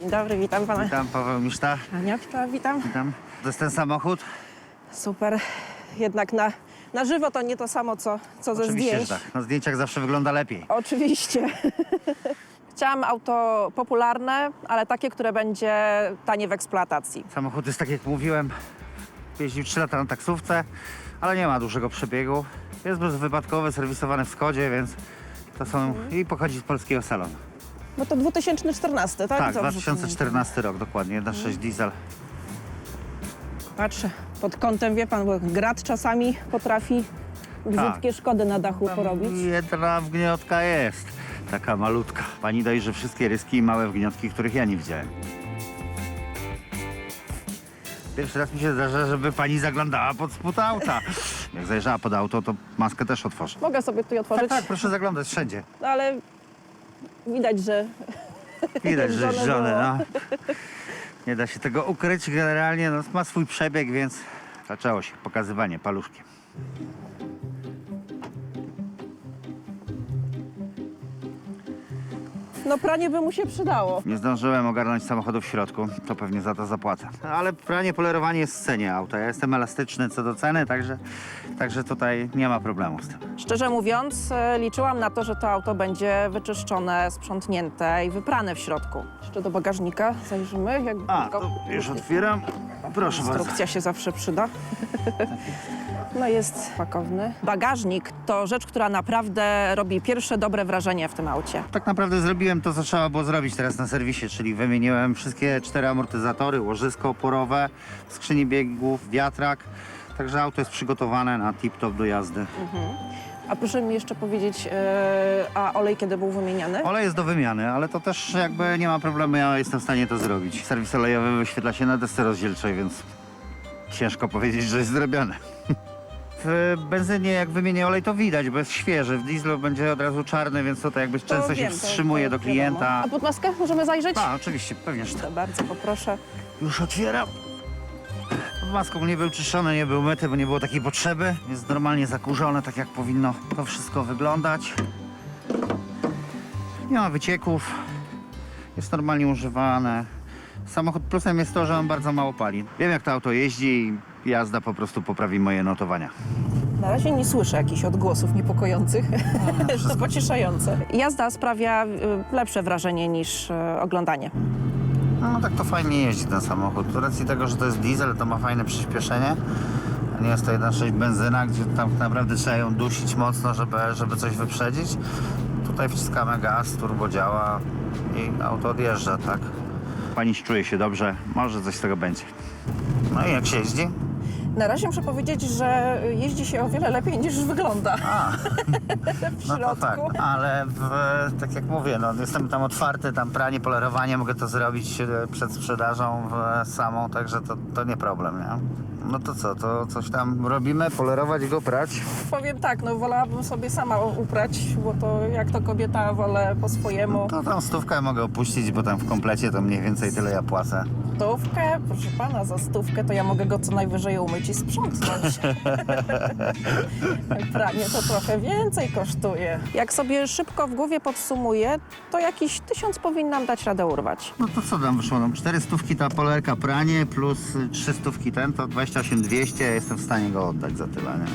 Dzień dobry, witam pana. Witam, Paweł Miszta. Ania Pszczoła, witam. Witam. To jest ten samochód? Super. Jednak na, na żywo to nie to samo, co, co ze Oczywiście, zdjęć. że tak. Na zdjęciach zawsze wygląda lepiej. Oczywiście. Chciałam auto popularne, ale takie, które będzie tanie w eksploatacji. Samochód jest tak jak mówiłem, jeździł 3 lata na taksówce, ale nie ma dużego przebiegu. Jest bezwypadkowy, serwisowany w Skodzie, więc to są... i pochodzi z polskiego salonu. Bo to 2014, tak? Tak, Dobrze 2014 rok dokładnie, 1.6 diesel. Patrzę pod kątem, wie pan, bo grad czasami potrafi brzydkie szkody na dachu porobić. Jedna wgniotka jest, taka malutka. Pani dojrzy wszystkie ryski i małe wgniotki, których ja nie widziałem. Pierwszy raz mi się zdarza, żeby pani zaglądała pod spód auta. Jak zajrzała pod auto, to maskę też otworzy. Mogę sobie tu Tak, otworzyć, tak, proszę zaglądać wszędzie. no ale widać, że Widać, że żony, było. no. Nie da się tego ukryć generalnie, no, ma swój przebieg, więc zaczęło się pokazywanie paluszkiem. No pranie by mu się przydało. Nie zdążyłem ogarnąć samochodu w środku, to pewnie za to zapłacę. Ale pranie, polerowanie jest w cenie auta. Ja jestem elastyczny co do ceny, także, także tutaj nie ma problemu z tym. Szczerze mówiąc, e, liczyłam na to, że to auto będzie wyczyszczone, sprzątnięte i wyprane w środku. Jeszcze do bagażnika zajrzymy. Jak A, to już otwieram. Proszę bardzo. Instrukcja się zawsze przyda. No jest pakowny. Bagażnik to rzecz, która naprawdę robi pierwsze dobre wrażenie w tym aucie. Tak naprawdę zrobiłem to, co trzeba było zrobić teraz na serwisie, czyli wymieniłem wszystkie cztery amortyzatory, łożysko oporowe, skrzyni biegów, wiatrak. Także auto jest przygotowane na tip-top do jazdy. A proszę mi jeszcze powiedzieć, e, a olej kiedy był wymieniany? Olej jest do wymiany, ale to też jakby nie ma problemu, ja jestem w stanie to zrobić. Serwis olejowy wyświetla się na desce rozdzielczej, więc ciężko powiedzieć, że jest zrobione. W benzynie jak wymienię olej to widać, bo jest świeży. W dieslu będzie od razu czarny, więc tutaj jakby To często się wiem, to- wstrzymuje to do wiadomo. klienta. A pod maskę możemy zajrzeć? Tak, oczywiście, pewnie, że tak. To bardzo poproszę. Już otwieram. Maską nie był czyszczony, nie był myty, bo nie było takiej potrzeby. Jest normalnie zakurzone, tak jak powinno to wszystko wyglądać. Nie ma wycieków. Jest normalnie używane. Samochód plusem jest to, że on bardzo mało pali. Wiem jak to auto jeździ i jazda po prostu poprawi moje notowania. Na razie nie słyszę jakichś odgłosów niepokojących. to pocieszające. Jazda sprawia y, lepsze wrażenie niż y, oglądanie. No tak to fajnie jeździ ten samochód. Z racji tego, że to jest diesel, to ma fajne przyspieszenie. Nie jest to 1.6 benzyna, gdzie tam naprawdę trzeba ją dusić mocno, żeby, żeby coś wyprzedzić. Tutaj wciskamy gaz, turbo działa i auto odjeżdża, tak? Pani czuje się dobrze, może coś z tego będzie. No i jak się jeździ? Na razie muszę powiedzieć, że jeździ się o wiele lepiej niż wygląda A, w no to tak, ale w, tak jak mówię, no, jestem tam otwarty, tam pranie, polerowanie, mogę to zrobić e, przed sprzedażą w, samą, także to, to nie problem, nie? No to co, to coś tam robimy, polerować go, prać? Powiem tak, no wolałabym sobie sama uprać, bo to jak to kobieta wolę po swojemu. To tam stówkę mogę opuścić, bo tam w komplecie to mniej więcej tyle ja płacę. Stówkę, proszę pana, za stówkę to ja mogę go co najwyżej umyć i sprzątnąć. Pranie to trochę więcej kosztuje. Jak sobie szybko w głowie podsumuję, to jakiś tysiąc powinnam dać radę urwać. No to co tam wyszło? No, cztery stówki ta polerka pranie plus y, trzy stówki ten, to 28 200, ja jestem w stanie go oddać za tyle, nie?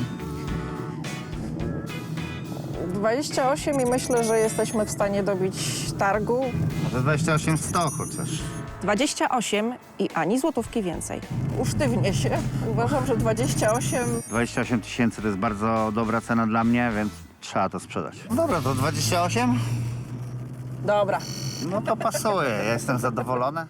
28 i myślę, że jesteśmy w stanie dobić targu. Może 28 100 chociaż. 28 i ani złotówki więcej. Usztywnie się. Uważam, że 28 28 tysięcy to jest bardzo dobra cena dla mnie, więc trzeba to sprzedać. No dobra, to 28? Dobra. No to pasuje, ja jestem zadowolony.